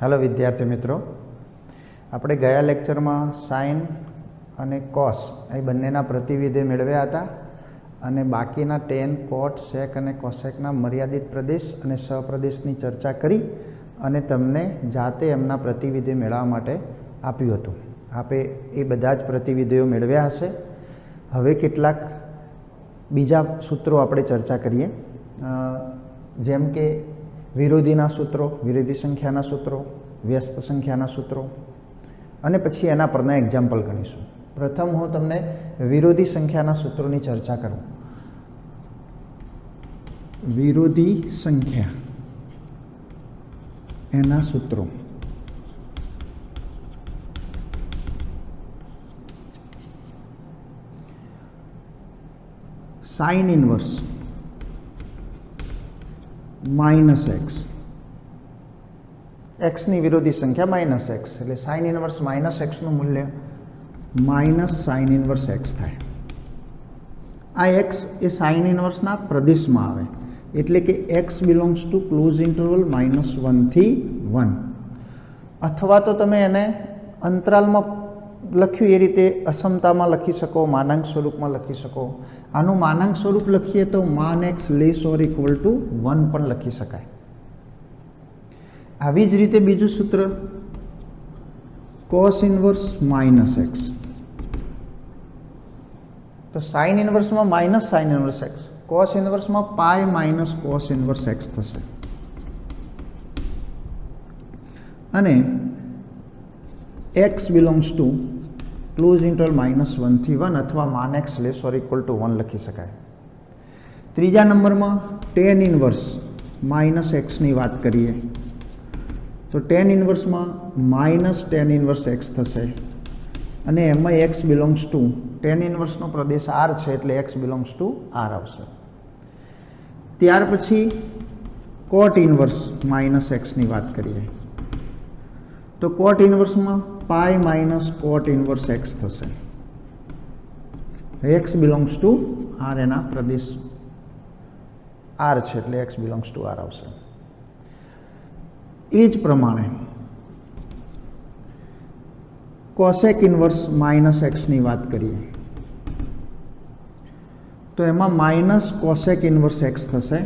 હાલો વિદ્યાર્થી મિત્રો. આપણે ગયા લેક્ચરમાં સાઇન અને કોસ એ બંનેના પ્રતિવિધે મેળવ્યા હતા અને બાકીના ટેન કોટ સેક અને કોસેકના મર્યાદિત પ્રદેશ અને સહપ્રદેશની ચર્ચા કરી અને તમને જાતે એમના પ્રતિવિધે મેળવવા માટે આપ્યું હતું. આપે એ બધા જ પ્રતિવિધિઓ મેળવ્યા હશે. હવે કેટલાક બીજા સૂત્રો આપણે ચર્ચા કરીએ. જેમ કે વિરોધીના સૂત્રો, વિરોધી સંખ્યાના સૂત્રો, વ્યસ્ત સંખ્યાના સૂત્રો. અને પછી એના પરના એક્ઝામ્પલ ગણીશું. પ્રથમ હું તમને વિરોધી સંખ્યાના સૂત્રોની ચર્ચા કરું. વિરોધી સંખ્યા એના સૂત્રો. સાઇન ઇનવર્સ માઇનસ એક્સ એક્સની વિરોધી સંખ્યા માઇનસ એક્સ એટલે સાઇન ઇનવર્સ માઇનસ એક્સનું મૂલ્ય માઇનસ સાઇન ઇનવર્સ એક્સ થાય. આ એક્સ એ સાઇન ઇનવર્સના પ્રદેશમાં આવે. એટલે કે x belongs to close interval minus વનથી one અથવા તો તમે એને અંતરાલમાં લખ્યું એ રીતે અસમતામાં લખી શકો માનાંક સ્વરૂપમાં લખી શકો. આનું માનાંક સ્વરૂપ લખીએ તો માન x less or equal to one પણ લખી શકાય. આવી જ રીતે બીજું સૂત્ર, કોસ ઇનવર્સ માઇનસ એક્સ. તો sine ઇનવર્સમાં minus, sine inverse x. Cos ઇનવર્સમાં pi minus cos inverse x થશે. અને x belongs to close interval minus વનથી one અથવા માન x less or equal to one લખી શકાય. ત્રીજા નંબરમાં ટેન ઇનવર્સ માઇનસ એક્સની વાત કરીએ. તો ટેન ઇનવર્સમાં માઇનસ ટેન ઇનવર્સ એક્સ થશે. અને એમાં એક્સ બિલોંગ્સ ટુ ટેન ઇનવર્સનો પ્રદેશ આર છે એટલે એક્સ બિલોંગ્સ ટુ આર આવશે. ત્યાર પછી કોટ ઇનવર્સ માઇનસ એક્સની વાત કરીએ. તો cot ઇનવર્સમાં pi minus cot inverse x થશે. એક્સ બિલોંગ્સ ટુ આર એના પ્રદેશ આર છે, એટલે એક્સ બિલોંગ્સ ટુ આર આવશે. એ જ પ્રમાણે કોસેક ઇનવર્સ માઇનસ એક્સની વાત કરીએ. તો એમાં માઇનસ કોસેક ઇનવર્સ એક્સ થશે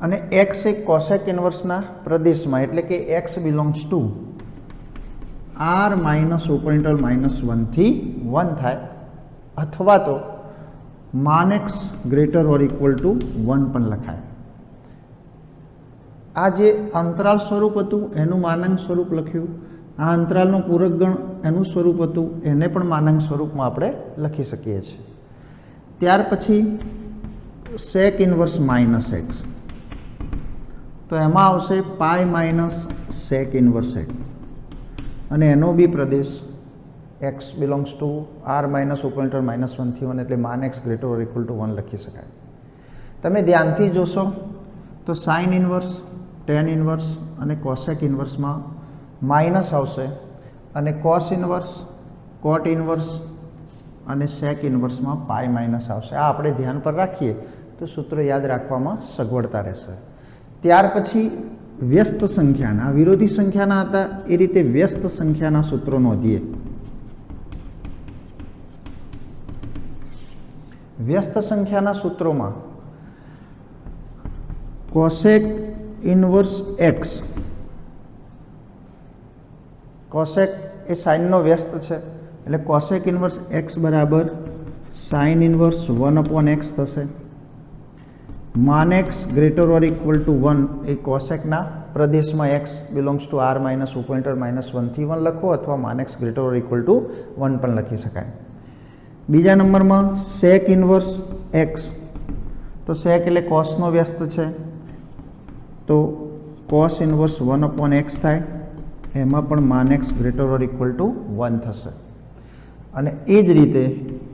અને એક્સ એ કોસેક ઇનવર્સના પ્રદેશમાં, એટલે કે x belongs to R minus interval minus વનથી one થાય. અથવા તો માનેક્સ greater or equal to one પણ લખાય. આ જે અંતરાલ સ્વરૂપ હતું, એનું માનાંક સ્વરૂપ લખ્યું. આ અંતરાલનો પૂરક ગણ, એનું સ્વરૂપ હતું. એને પણ માનાંક સ્વરૂપમાં આપણે લખી શકીએ છીએ. ત્યાર પછી સેક ઇનવર્સ માઇનસ એક્સ તો એમાં આવશે pi minus sec inverse x અને એનો બી પ્રદેશ x belongs to R minus open interval minus વનથી one એટલે માન x greater or equal to one લખી શકાય. તમે ધ્યાનથી જોશો તો સાઇન ઇન્વર્સ ટેન ઇનવર્સ અને કોસેક ઇનવર્સમાં માઇનસ આવશે અને કોસ ઇનવર્સ કોટ ઇન્વર્સ અને સેક ઇનવર્સમાં પાય માઇનસ આવશે. આ આપણે ધ્યાન પર રાખીએ તો સૂત્રો યાદ રાખવામાં સગવડતા રહેશે. ત્યાર પછી વ્યસ્ત સંખ્યાના, વિરોધી સંખ્યાના હતા, એ રીતે વ્યસ્ત સંખ્યાના સૂત્રો નોંધીએ. વ્યસ્ત સંખ્યાના સૂત્રોમાં કોસેક ઇનવર્સ એક્સ કોસેક એ સાઇનનો વ્યસ્ત છે, એટલે કોસેક ઇનવર્સ એક્સ બરાબર sine inverse one upon x થશે. માન x greater or equal to one એ કોસેકના પ્રદેશમાં x belongs to R minus open interval minus વનથી one લખો અથવા માન x greater or equal to one પણ લખી શકાય. બીજા નંબરમાં સેક ઇન્વર્સ એક્સ તો સેક એટલે કોસનો વ્યસ્ત છે. તો cos inverse one upon x થાય. એમાં પણ માન x greater or equal to one થશે. અને એ જ રીતે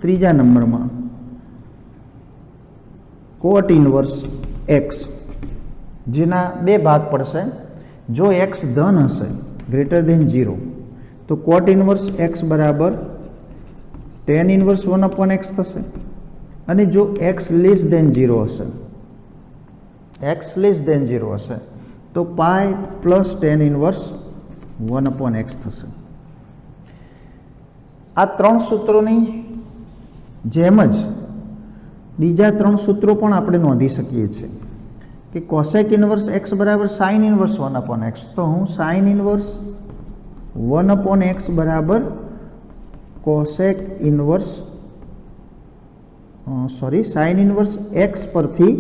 ત્રીજા નંબરમાં કોટ ઇનવર્સ એક્સ જેના બે ભાગ પડશે. જો એક્સ ધન હશે ગ્રેટર દેન ઝીરો તો કોટ ઇનવર્સ એક્સ બરાબર tan inverse one upon x થશે. અને જો એક્સ લેસ દેન ઝીરો હશે એક્સ લેસ દેન ઝીરો હશે, તો pi plus tan inverse one upon x થશે. આ ત્રણ સૂત્રોની જેમ જ બીજા ત્રણ સૂત્રો પણ આપણે નોંધી શકીએ છીએ કે કોસેક ઇન્વર્સ એક્સ બરાબર sine inverse one upon x તો હું sine inverse one upon x બરાબર cosec inverse sorry sine inverse x પરથી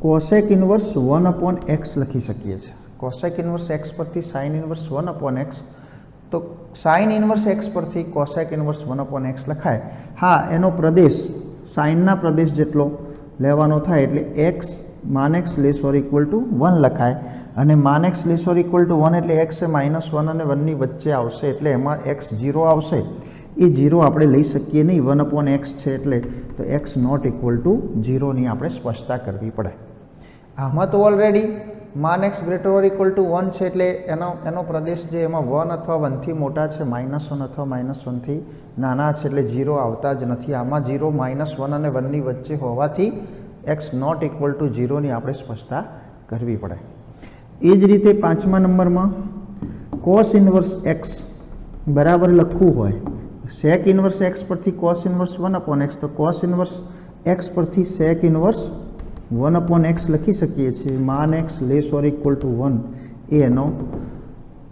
cosec inverse one upon x લખી શકીએ છીએ. કોસેક ઇન્વર્સ એક્સ પરથી sine inverse one upon x તો સાઇન ઇન્વર્સ એક્સ પરથી cosec inverse one upon x લખાય. હા, એનો પ્રદેશ સાઇનના પ્રદેશ જેટલો લેવાનો થાય એટલે x માનેક્સ less or equal to one લખાય. અને માનેક્સ less or equal to one એટલે એક્સ એ માઇનસ વન અને વનની વચ્ચે આવશે એટલે એમાં એક્સ ઝીરો આવશે. એ ઝીરો આપણે લઈ શકીએ નહીં. વન અપોન એક્સ છે એટલે તો એક્સ નોટ ઇક્વલ ટુ ઝીરોની આપણે સ્પષ્ટતા કરવી પડે. આમાં તો ઓલરેડી માન x greater or equal to one છે એટલે એનો એનો પ્રદેશ જે એમાં વન અથવા વનથી મોટા છે, માઇનસ વન અથવા માઇનસ વનથી નાના છે એટલે ઝીરો આવતા જ નથી. આમાં ઝીરો, માઇનસ વન અને વનની વચ્ચે હોવાથી એક્સ નોટ ઇક્વલ ટુ ઝીરોની આપણે સ્પષ્ટતા કરવી પડે. એ જ રીતે પાંચમા નંબરમાં કોસ ઇન્વર્સ એક્સ બરાબર લખવું હોય. સેક ઇન્વર્સ એક્સ પરથી cos inverse one upon x. તો કોસ ઇન્વર્સ એક્સ પરથી sec inverse one upon x લખી શકીએ છીએ. માન x less or equal to one એ એનો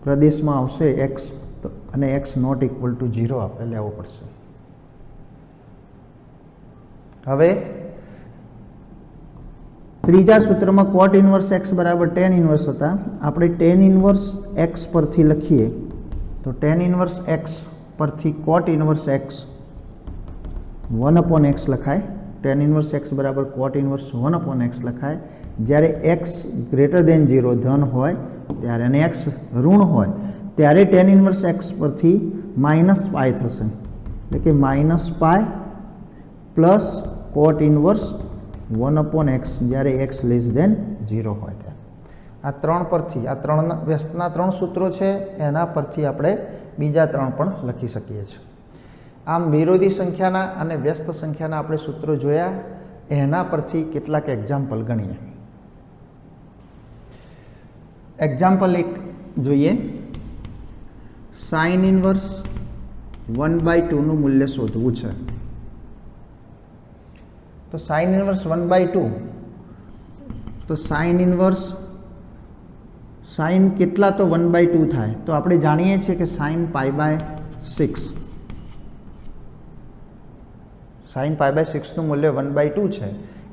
પ્રદેશમાં આવશે એક્સ અને x not equal to zero આપણે લેવો પડશે. હવે ત્રીજા સૂત્રમાં કોટ ઇન્વર્સ એક્સ બરાબર ટેન ઇન્વર્સ હતા. આપણે ટેન ઇન્વર્સ એક્સ પરથી લખીએ. તો ટેન ઇન્વર્સ એક્સ પરથી cot inverse x one upon x લખાય. ટેન ઇન્વર્સ એક્સ બરાબર cot inverse one upon x લખાય. જ્યારે એક્સ ગ્રેટર દેન ઝીરો ધન હોય, ત્યારે અને એક્સ ઋણ હોય, ત્યારે ટેન ઇન્વર્સ એક્સ પરથી માઇનસ પાય થશે. એટલે કે minus pi plus cot inverse one upon x જ્યારે એક્સ લેસ દેન ઝીરો હોય ત્યારે. આ ત્રણ પરથી, આ ત્રણ વ્યસ્તના ત્રણ સૂત્રો છે, એના પરથી આપણે બીજા ત્રણ પણ લખી શકીએ છીએ. આમ વિરોધી સંખ્યાના અને વ્યસ્ત સંખ્યાના આપણે સૂત્રો જોયા, એના પરથી કેટલાક એક્ઝામ્પલ ગણીએ. એક્ઝામ્પલ એક જોઈએ. સાઇન ઇન્વર્સ વન બાય ટુનું મૂલ્ય શોધવું છે. તો sine inverse one by two તો સાઇન ઇન્વર્સ સાઇન કેટલા તો વન બાય ટુ થાય. તો આપણે જાણીએ છીએ કે sine pi by six sine pi by સિક્સનું મૂલ્ય વન બાય ટુ છે.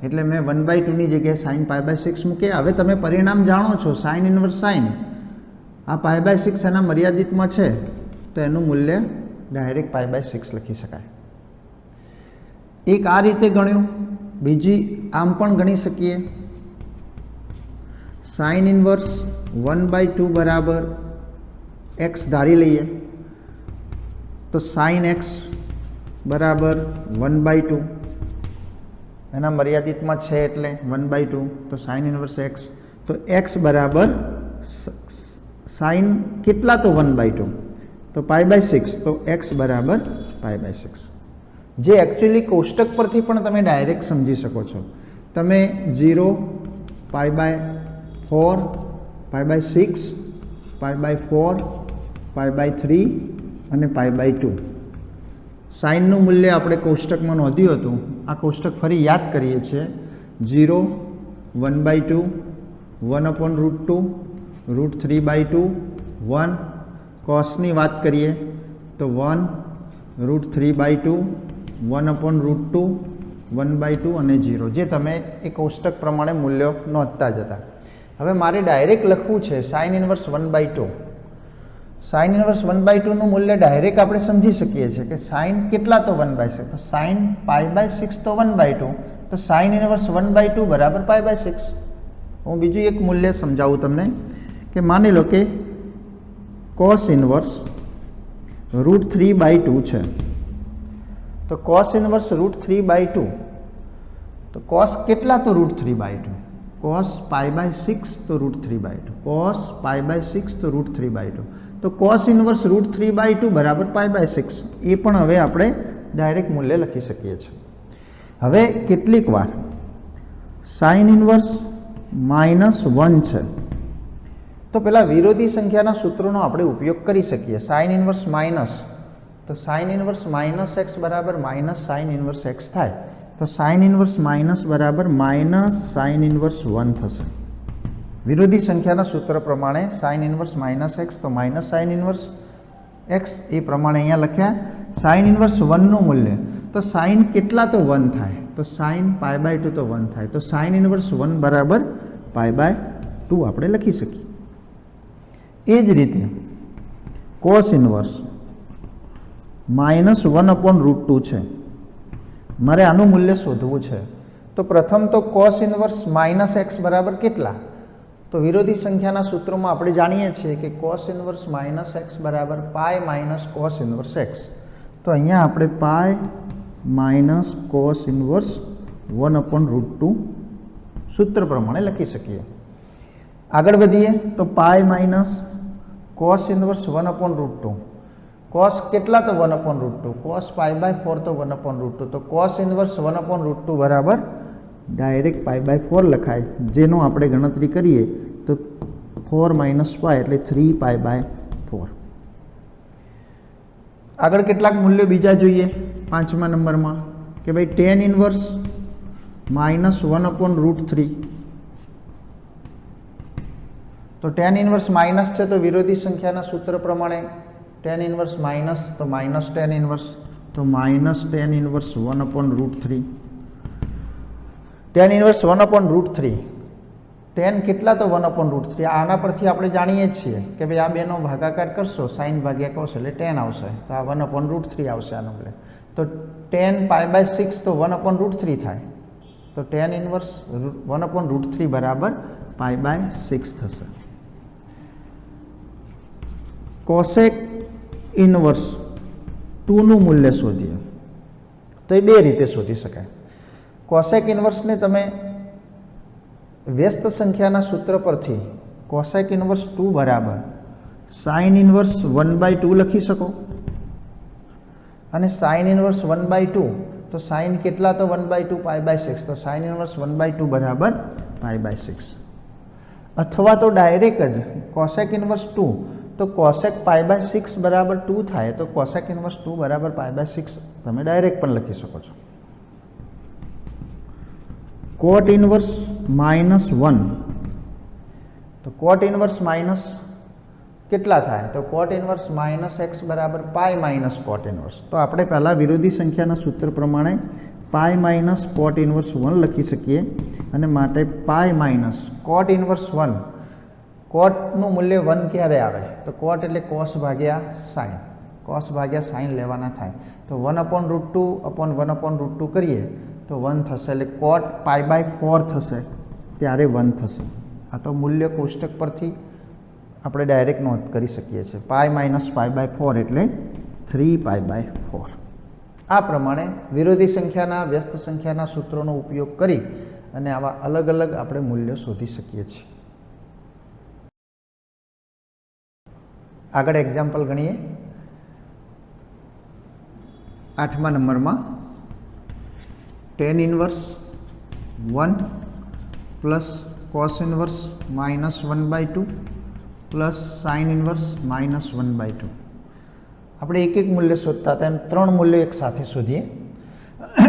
એટલે મેં વન બાય ટુની જગ્યાએ સાઇન પાય બાય સિક્સ મૂકે. હવે તમે પરિણામ જાણો છો સાઇન ઇન્વર્સ સાઇન આ પાય બાય સિક્સ એના મર્યાદિતમાં છે, તો એનું મૂલ્ય ડાયરેક્ટ પાય બાય સિક્સ લખી શકાય. એક આ રીતે ગણ્યું, બીજી આમ પણ ગણી શકીએ. Sine inverse one by two બરાબર એક્સ ધારી લઈએ. તો સાઇન એક્સ બરાબર વન બાય ટુ એના મર્યાદિતમાં છે એટલે વન બાય ટુ તો સાઇન ઇન્વર્સ એક્સ તો એક્સ બરાબર સાઇન કેટલા તો વન બાય ટુ તો પાય બાય સિક્સ તો એક્સ બરાબર પાય બાય સિક્સ જે એકચ્યુઅલી કોષ્ટક પરથી પણ તમે ડાયરેક્ટ સમજી શકો છો. તમે zero pi by four pi by six pi by four pi by three અને પાય બાય ટુ સાઇનનું મૂલ્ય આપણે કોષ્ટકમાં નોંધ્યું હતું. આ કોષ્ટક ફરી યાદ કરીએ છીએ. Zero, one by two, one upon root two, root three by two, one. કોસની વાત કરીએ તો one, root three by two, one upon root two, one by two અને ઝીરો. જે તમે એ કોષ્ટક પ્રમાણે મૂલ્યો નોંધતા જ હતા હવે મારે ડાયરેક્ટ લખવું છે sine inverse one by two. Sine inverse one by ટુનું મૂલ્ય ડાયરેક્ટ આપણે સમજી શકીએ છીએ કે સાઇન કેટલા તો વન બાય સિક્સ તો સાઇન પાય બાય સિક્સ તો વન બાય ટુ તો sine inverse one by two બરાબર પાય બાય સિક્સ હું બીજું એક મૂલ્ય સમજાવું તમને કે માની લો કે cos inverse root three by two છે. તો cos inverse root three by two તો કોસ કેટલા તો root three by two cos pi by six તો root three by two cos pi by six તો રૂટ થ્રી બાય ટુ તો cos inverse root three by two બરાબર pi by six એ પણ હવે આપણે ડાયરેક્ટ મૂલ્ય લખી શકીએ છીએ. હવે કેટલીક વાર સાઇન ઇન્વર્સ માઇનસ વન છે. તો પેલા વિરોધી સંખ્યાના સૂત્રોનો આપણે ઉપયોગ કરી શકીએ. સાઇન ઇન્વર્સ માઇનસ તો સાઇન ઇન્વર્સ માઇનસ એક્સ બરાબર માઇનસ સાઇન ઇન્વર્સ એક્સ થાય. તો સાઇન ઇન્વર્સ માઇનસ બરાબર માઇનસ સાઇન ઇન્વર્સ વન થશે. વિરોધી સંખ્યાના સૂત્ર પ્રમાણે સાઇન ઇન્વર્સ માઇનસ એક્સ તો માઇનસ સાઇન ઇન્વર્સ એક્સ એ પ્રમાણે અહીંયા લખ્યા. સાઇન ઇન્વર્સ વનનું મૂલ્ય. તો સાઇન કેટલા તો વન થાય? તો સાઇન પાય બાય ટુ તો વન થાય. તો સાઇન ઇન્વર્સ વન બરાબર પાય બાય ટુ આપણે લખી શકીએ. એ જ રીતે cos inverse minus one upon root two છે. મારે આનું મૂલ્ય શોધવું છે. તો પ્રથમ તો કોસ ઇન્વર્સ માઇનસ એક્સ બરાબર કેટલા? તો વિરોધી સંખ્યાના સૂત્રોમાં આપણે જાણીએ છીએ કે કોસ ઇન્વર્સ માઇનસ એક્સ બરાબર pi minus cos inverse x તો અહીંયા આપણે pi minus cos inverse one upon root two સૂત્ર પ્રમાણે લખી શકીએ. આગળ વધીએ તો pi minus cos inverse one upon root two cos કેટલા તો one upon root two cos pi by four તો વન અપોન રૂટ ટુ તો cos inverse one upon root two બરાબર ડાયરેક્ટ પાય બાય ફોર લખાય. જેનો આપણે ગણતરી કરીએ, તો ફોર માઇનસ પાય એટલે થ્રી પાય બાય ફોર આગળ કેટલાક મૂલ્યો બીજા જોઈએ, પાંચમા નંબરમાં, કે ભાઈ tan inverse minus one upon root three તો ટેન ઇન્વર્સ માઇનસ છે તો વિરોધી સંખ્યાના સૂત્ર પ્રમાણે ટેન ઇન્વર્સ માઇનસ તો માઇનસ ટેન ઇન્વર્સ તો minus tan inverse one upon root three tan inverse one upon root three tan કેટલા તો વન અપોન રૂટ થ્રી આના પરથી આપણે જાણીએ છીએ કે ભાઈ આ બેનો ભાગાકાર કરશો સાઇન ભાગ્યા કહો એટલે ટેન આવશે. તો આ વન અપોન રૂટ થ્રી આવશે આનો એટલે. તો ટેન પાય બાય સિક્સ તો વન અપોન રૂટ થ્રી થાય. તો tan inverse one upon root three બરાબર પાય બાય સિક્સ થશે. કોસેક ઇન્વર્સ ટુનું મૂલ્ય શોધીએ. તો એ બે રીતે શોધી શકાય. કોસેક ઇન્વર્સને તમે વ્યસ્ત સંખ્યાના સૂત્ર પરથી કોસેક ઇન્વર્સ ટુ બરાબર sine inverse one by two લખી શકો. અને sine inverse one by two તો સાઇન કેટલા તો one by two pi by six તો sine inverse one by two બરાબર પાય બાય સિક્સ અથવા તો ડાયરેક્ટ જ કોસેક ઇન્વર્સ ટુ તો કોસેક પાય બાય સિક્સ બરાબર ટુ થાય, તો કોસેક ઇન્વર્સ ટુ બરાબર પાય બાય સિક્સ તમે ડાયરેક્ટ પણ લખી શકો છો. કોટ ઇન્વર્સ માઇનસ વન તો કોટ ઇન્વર્સ માઇનસ કેટલા થાય? તો કોટ ઇન્વર્સ માઇનસ એક્સ બરાબર પાય માઇનસ કોટ ઇન્વર્સ તો આપણે પહેલાં વિરોધી સંખ્યાના સૂત્ર પ્રમાણે pi minus cot inverse one લખી શકીએ અને માટે pi minus cot inverse one કોટનું મૂલ્ય વન ક્યારે આવે? તો કોટ એટલે કોસ ભાગ્યા સાઇન કોસ ભાગ્યા સાઇન લેવાના થાય. તો one upon root two upon one upon root two કરીએ. તો વન થશે એટલે કોટ પાય બાય ફોર થશે. ત્યારે વન થશે. આ તો મૂલ્ય કોષ્ટક પરથી આપણે ડાયરેક્ટ નોંધ કરી શકીએ છીએ. Pi minus pi by four એટલે થ્રી પાય બાય ફોર આ પ્રમાણે વિરોધી સંખ્યાના, વ્યસ્ત સંખ્યાના સૂત્રોનો ઉપયોગ કરી અને આવા અલગ અલગ આપણે મૂલ્યો શોધી શકીએ છીએ. આગળ એક્ઝામ્પલ ગણીએ. આઠમા નંબરમાં tan inverse one plus cos inverse minus one by two plus sine inverse minus one by two આપણે એક એક મૂલ્ય શોધતા હતા એમ ત્રણ મૂલ્યો એક સાથે શોધીએ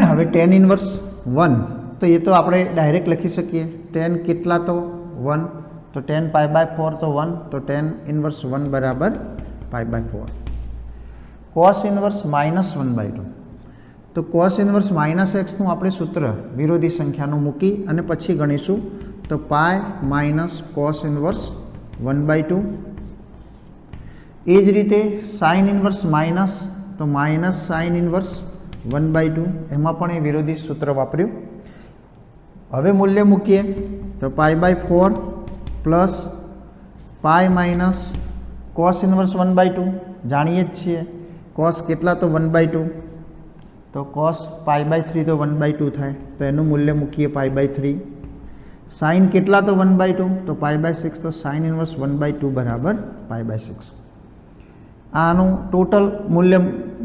હવે ટેન ઇન્વર્સ વન તો એ તો આપણે ડાયરેક્ટ લખી શકીએ ટેન કેટલા તો વન તો ટેન પાય બાય ફોર તો વન તો ટેન ઇન્વર્સ વન બરાબર pi by four cos inverse minus one by two તો કોસ ઇન્વર્સ માઇનસ એક્સનું આપણે સૂત્ર વિરોધી સંખ્યાનું મૂકી અને પછી ગણીશું. તો pi minus cos inverse one by two એ જ રીતે સાઇન ઇન્વર્સ માઇનસ તો minus sine inverse one by two એમાં પણ એ વિરોધી સૂત્ર વાપર્યું. હવે મૂલ્ય મૂકીએ. તો pi by four plus pi minus cos inverse one by two જાણીએ જ છીએ. કોસ કેટલા તો વન બાય ટુ તો કોસ પાય બાય થ્રી તો વન બાય ટુ થાય તો એનું મૂલ્ય મૂકીએ પાય બાય થ્રી સાઇન કેટલા તો વન બાય ટુ તો પાય બાય સિક્સ તો sine inverse one by two બરાબર પાય બાય સિક્સ આનું ટોટલ મૂલ્ય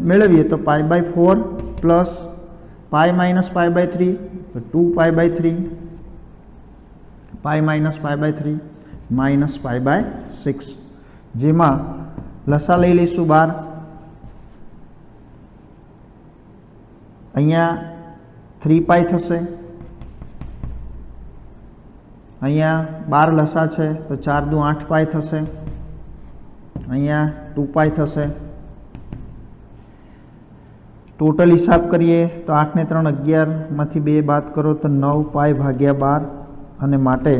મેળવીએ તો pi by four plus pi minus pi by three તો two pi by three pi minus pi by three minus pi by six જેમાં લસા લઈ લઈશું બાર અહીંયા થ્રી પાઈ થશે. અહીંયા બાર લસા છે, તો ચાર દુ આઠ પાય થશે. અહીંયા ટુ પાય થશે. ટોટલ હિસાબ કરીએ તો આઠને ત્રણ અગિયારમાંથી બે બાદ કરો તો નવ પાય ભાગ્યા બાર અને માટે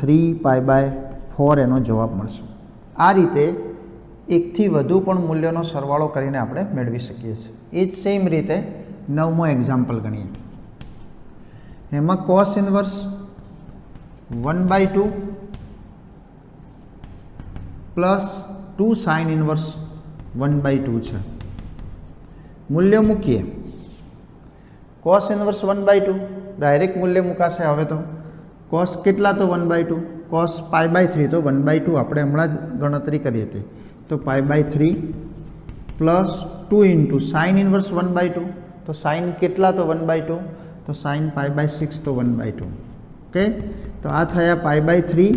થ્રી પાય બાય ફોર એનો જવાબ મળશે. આ રીતે એકથી વધુ પણ મૂલ્યનો સરવાળો કરીને આપણે મેળવી શકીએ છીએ. એ જ સેમ રીતે નવમો એક્ઝામ્પલ ગણીએ. એમાં cos inverse one by two plus two sine inverse one by two છે. મૂલ્ય મૂકીએ. Cos inverse one by two direct મૂલ્ય મુકાશે હવે તો. કોસ કેટલા તો one by two cos pi by three તો વન બાય ટુ આપણે હમણાં જ ગણતરી કરી હતી. તો pi by three plus two into sine inverse one by two તો સાઇન કેટલા તો વન બાય ટુ તો સાઇન પાય બાય સિક્સ તો વન બાય ટુ ઓકે તો આ થયા pi by three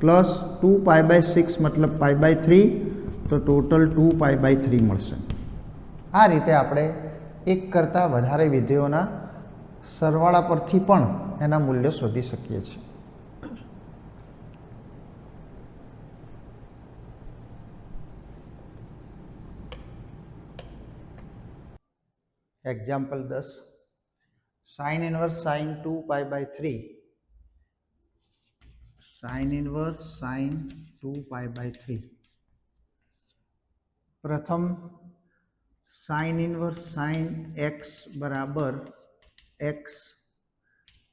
plus two pi by six મતલબ pi by three તો total two pi by three મળશે. આ રીતે આપણે એક કરતાં વધારે વિધેયોના સરવાળા પરથી પણ એના મૂલ્યો શોધી શકીએ છીએ. એક્ઝામ્પલ દસ. Sine inverse sine two pi by three sine inverse sine two pi by three પ્રથમ સાઇન ઇનવર્સ સાઇન એક્સ બરાબર x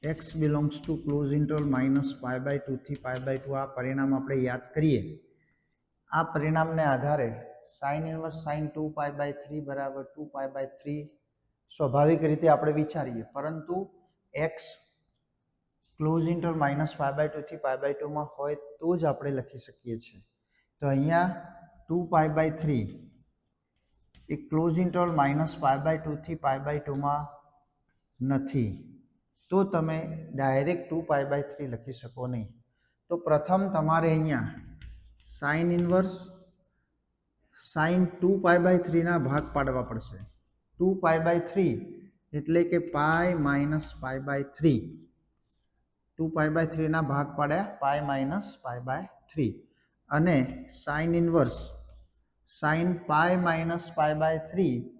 x belongs to close interval minus pi by ટુથી pi by two આ પરિણામ આપણે યાદ કરીએ. આ પરિણામને આધારે sine inverse sine two pi by three બરાબર ટુ પાય બાય થ્રી સ્વાભાવિક રીતે આપણે વિચારીએ. પરંતુ x close inter minus pi by ટુથી pi by ટુમાં હોય તો જ આપણે લખી શકીએ છીએ. તો અહીંયા two pi by three A close interval minus pi by ટુથી pi by ટુમાં નથી. તો તમે direct two pi by three લખી શકો નહીં. તો પ્રથમ તમારે અહીંયા sine inverse sine two pi by થ્રીના ભાગ પાડવા પડશે. ટુ પાય બાય થ્રી એટલે કે pi minus pi by three two pi by થ્રીના ભાગ પાડ્યા pi minus pi by three અને sine inverse sine pi minus pi by three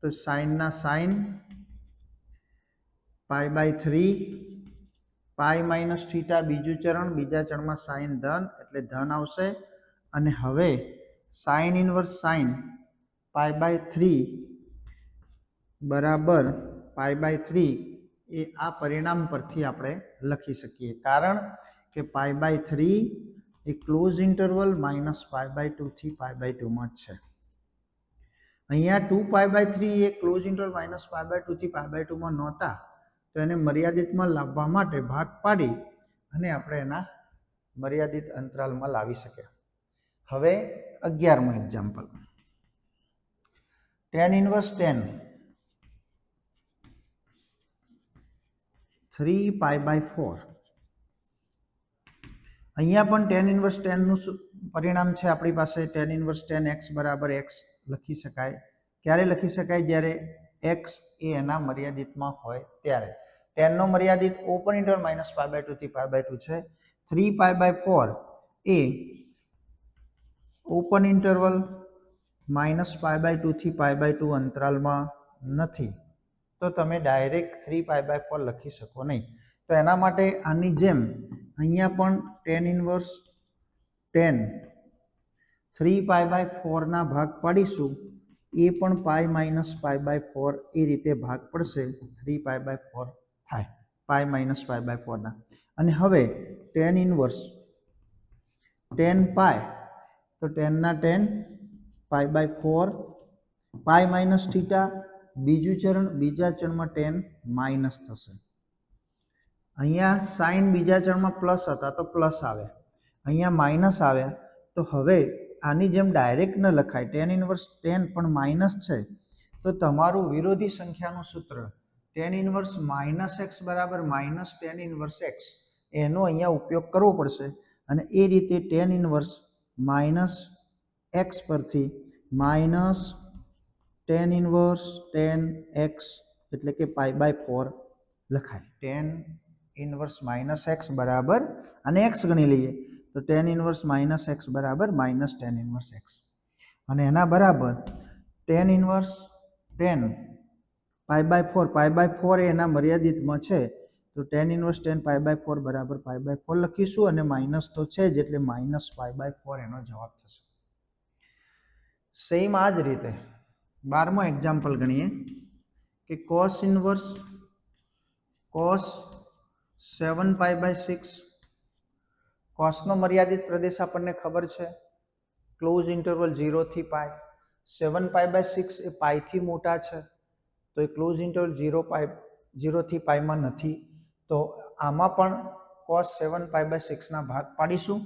તો સાઇનના sine pi by three pi minus theta બીજું ચરણ, બીજા ચરણમાં સાઇન ધન, એટલે ધન આવશે. અને હવે sine inverse sine pi by three બરાબર પાઈ બાય થ્રી એ આ પરિણામ પરથી આપણે લખી શકીએ. કારણ કે pi by three A close interval minus pi by ટુથી pi by ટુમાં જ છે. અહીંયા two pi by three A close interval minus pi by ટુથી pi by ટુમાં નહોતા, તો એને મર્યાદિતમાં લાવવા માટે ભાગ પાડી અને આપણે એના મર્યાદિત અંતરાલમાં લાવી શક્યા. હવે અગિયારમું example tan inverse tan three pi by four. અહીંયા પણ ટેન ઇન્વર્સ ટેનનું પરિણામ છે આપણી પાસે. ટેન ઇન્વર્સ ટેન એક્સ બરાબર એક્સ લખી શકાય. ક્યારે લખી શકાય? જ્યારે એક્સ એ એના મર્યાદિતમાં હોય ત્યારે. ટેનનો મર્યાદિત open interval minus pi by ટુથી pi by two છે. Three pi by four A open interval minus pi by ટુથી pi by two અંતરાલમાં નથી. તો તમે direct three pi by four લખી શકો નહીં. તો એના માટે આની જેમ અહીંયા પણ tan inverse tan three pi by ફોરના ભાગ પાડીશું, એ પણ pi minus pi by four એ રીતે ભાગ પડશે થ્રી પાય બાય ફોર થાય પાય માઇનસ પાય બાય ફોરના અને હવે ટેન ઇન્વર્સ ટેન પાય તો ટેનના tan pi by four pi minus theta બીજું ચરણ બીજા ચરણમાં ટેન માઇનસ થશે. અહીંયા સાઇન બીજા ચરણમાં પ્લસ હતા તો પ્લસ આવે. અહીંયા માઇનસ આવ્યા તો હવે આની જેમ ડાયરેક્ટ ન લખાય. ટેન ઇન્વર્સ ટેન પણ માઇનસ છે. તો તમારું વિરોધી સંખ્યાનું સૂત્ર ટેન ઇન્વર્સ માઇનસ એક્સ બરાબર માઇનસ ટેન ઇનવર્સ એક્સ એનો અહીંયા ઉપયોગ કરવો પડશે. અને એ રીતે ટેન ઇન્વર્સ માઇનસ એક્સ પરથી minus tan inverse tan x એટલે કે પાઈ બાય ફોર લખાય. ટેન ઇનવર્સ માઇનસ એક્સ બરાબર અને એક્સ ગણી લઈએ તો ટેન ઇનવર્સ માઇનસ એક્સ બરાબર માઇનસ ટેન ઇનવર્સ એક્સ અને એના બરાબર tan inverse tan pi by four pi by four એના મર્યાદિતમાં છે. તો tan inverse tan pi by four બરાબર પાઈ બાય ફોર લખીશું અને માઇનસ તો છે જ એટલે માઇનસ પાઈ બાય ફોર એનો જવાબ થશે. સેમ આ જ રીતે. બારમો એક્ઝામ્પલ ગણીએ કે cos inverse cos seven pi by six કોસનો મર્યાદિત પ્રદેશ આપણને ખબર છે. Close interval ઝીરોથી pi seven pi by six એ પાઈથી મોટા છે. તો એ ક્લોઝ ઇન્ટરવલ ઝીરો પાઈ ઝીરોથી પાઈમાં નથી. તો આમાં પણ કોસ સેવન પાઈ બાય સિક્સના ભાગ પાડીશું.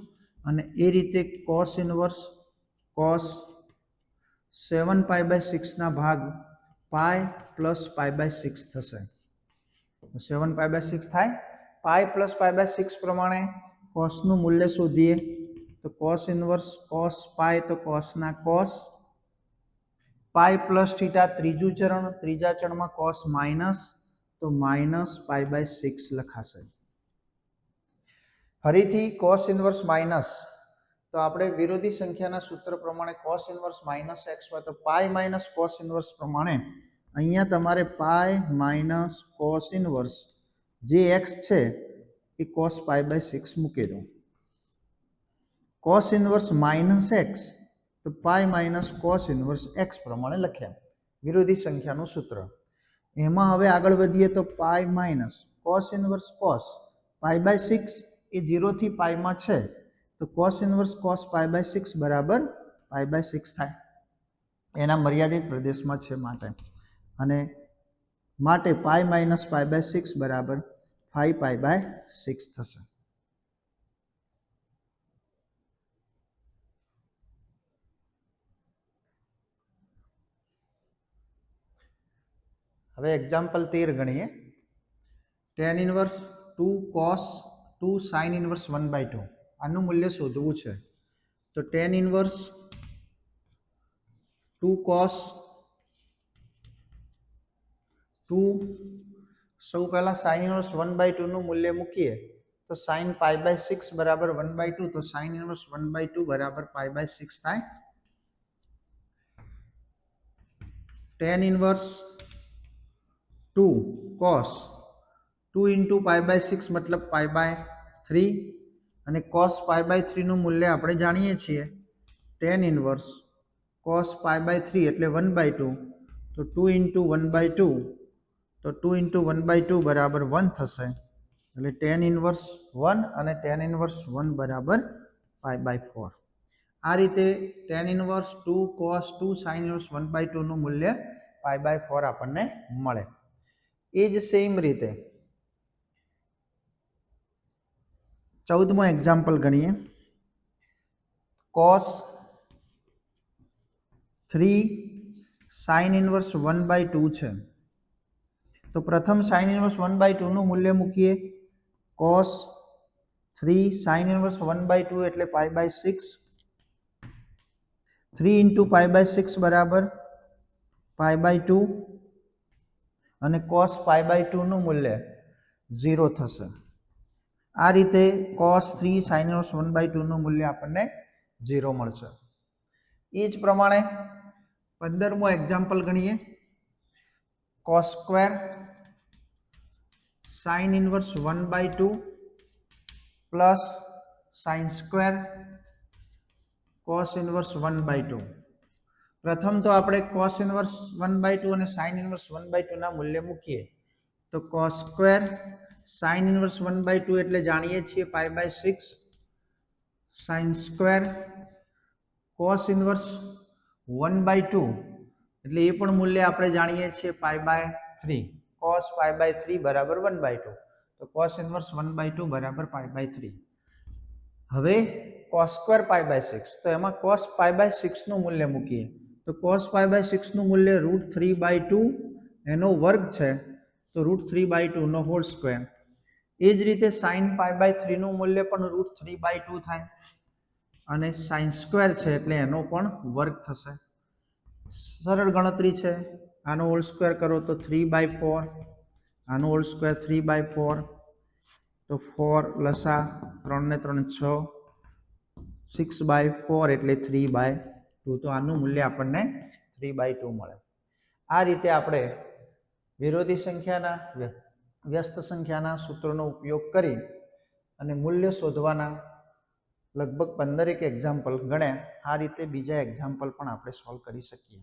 અને એ રીતે cos inverse cos seven pi by સિક્સના ભાગ pi plus pi by six થશે સેવન પાઈ બાય સિક્સ થાય pi plus pi by six પ્રમાણે કોસનું મૂલ્ય શોધીએ, તો કોસ ઇનવર્સ કોસ પાય તો કોસના કોસ પાય પ્લસ થીટા ત્રીજું ચરણ, ત્રીજા ચરણમાં કોસ માઇનસ તો માઇનસ પાઈ બાય સિક્સ લખાશે. ફરીથી કોસ ઇનવર્સ માઇનસ તો આપણે વિરોધી સંખ્યાના સૂત્ર પ્રમાણે કોસ ઇનવર્સ માઇનસ એક્સ હોય તો પાય માઇનસ કોસ ઇનવર્સ પ્રમાણે અહીંયા તમારે પાય માઇનસ કોસ ઇનવર્સ જે એક્સ છે એ કોસ પાય બાય સિક્સ મૂકી દો કોસ ઇનવર્સ માઇનસ એક્સ તો pi minus cos inverse x પ્રમાણે લખ્યા વિરોધી સંખ્યાનું સૂત્ર. એમાં હવે આગળ વધીએ તો pi minus cos inverse cos pi by six એ ઝીરોથી પાયમાં છે. તો cos inverse cos pi by six બરાબર પાય બાય સિક્સ થાય. એના મર્યાદિત પ્રદેશમાં છે માટે. અને માટે pi minus pi by six બરાબર ફાઈવ પાય બાય સિક્સ થશે. હવે એક્ઝામ્પલ તેર ગણીએ. Tan inverse two cos two sine inverse one by two આનું મૂલ્ય શોધવું છે. તો tan inverse two cos two સૌ પહેલાં સાઇન ઇનવર્સ વન બાય ટુનું મૂલ્ય મૂકીએ, તો સાઇન પાઈ બાય સિક્સ બરાબર વન બાય ટુ તો sine inverse one by two બરાબર પાઈ બાય સિક્સ થાય. Tan inverse two cos two into pi by six મતલબ પાઈ બાય થ્રી અને કોસ પાય બાય થ્રીનું મૂલ્ય આપણે જાણીએ છીએ tan inverse cos pi by three એટલે વન બાય ટુ તો two into one by two તો two into one by two બરાબર વન થશે. એટલે ટેન ઇન્વર્સ વન અને ટેન ઇન્વર્સ વન બરાબર પાય બાય ફોર આ રીતે tan inverse two cos two sine inverse one by ટુનું મૂલ્ય પાય બાય ફોર આપણને મળે. એ જ સેમ રીતે ચૌદમો એક્ઝામ્પલ ગણીએ. Cos three sine inverse one by two છે. તો પ્રથમ સાઇન ઇન્વર્સ વન બાય ટુનું મૂલ્ય મૂકીએ. Cos three sine inverse one by two એટલે pi by six three into pi by six બરાબર પાઈ બાય ટુ અને કોસ પાઈ બાય ટુનું મૂલ્ય ઝીરો થશે. આ રીતે cos three sine one by ટુનું મૂલ્ય આપણને ઝીરો મળશે. એ જ પ્રમાણે પંદરમો એક્ઝામ્પલ ગણીએ. Cos square sine inverse one by two plus sine square cos inverse one by two પ્રથમ તો આપણે cos inverse one by two અને સાઇન ઇનવર્સ વન બાય ટુના મૂલ્ય મૂકીએ. તો cos square sine inverse one by two એટલે જાણીએ છીએ pi by six sine square cos inverse one by two એટલે એ પણ મૂલ્ય આપણે જાણીએ છીએ pi by three cos pi by three બરાબર વન બાય ટુ તો cos inverse one by two બરાબર પાઈ બાય થ્રી હવે cos square pi by six તો એમાં કોસ પાઈ બાય સિક્સનું મૂલ્ય મૂકીએ. તો કોસ પાઈ બાય સિક્સનું મૂલ્ય રૂટ થ્રી બાય ટુ એનો વર્ગ છે. તો રૂટ થ્રી બાય ટુનો હોલ સ્ક્વેર એ જ રીતે સાઇન પાઈ બાય થ્રીનું મૂલ્ય પણ રૂટ થ્રી બાય ટુ થાય. અને સાઇન સ્ક્વેર છે એટલે એનો પણ વર્ગ થશે. સરળ ગણતરી છે. આનો હોલ સ્ક્વેર કરો તો થ્રી બાય ફોર આનો whole square three by four તો ફોર લસા ત્રણ ને ત્રણ છ. સિક્સ બાય ફોર એટલે થ્રી બાય ટુ તો આનું મૂલ્ય આપણને થ્રી બાય ટુ મળે. આ રીતે આપણે વિરોધી સંખ્યાના વ્યસ્ત સંખ્યાના સૂત્રોનો ઉપયોગ કરી અને મૂલ્ય શોધવાના લગભગ પંદરેક એક્ઝામ્પલ ગણ્યા, આ રીતે બીજા એક્ઝામ્પલ પણ આપણે સોલ્વ કરી શકીએ.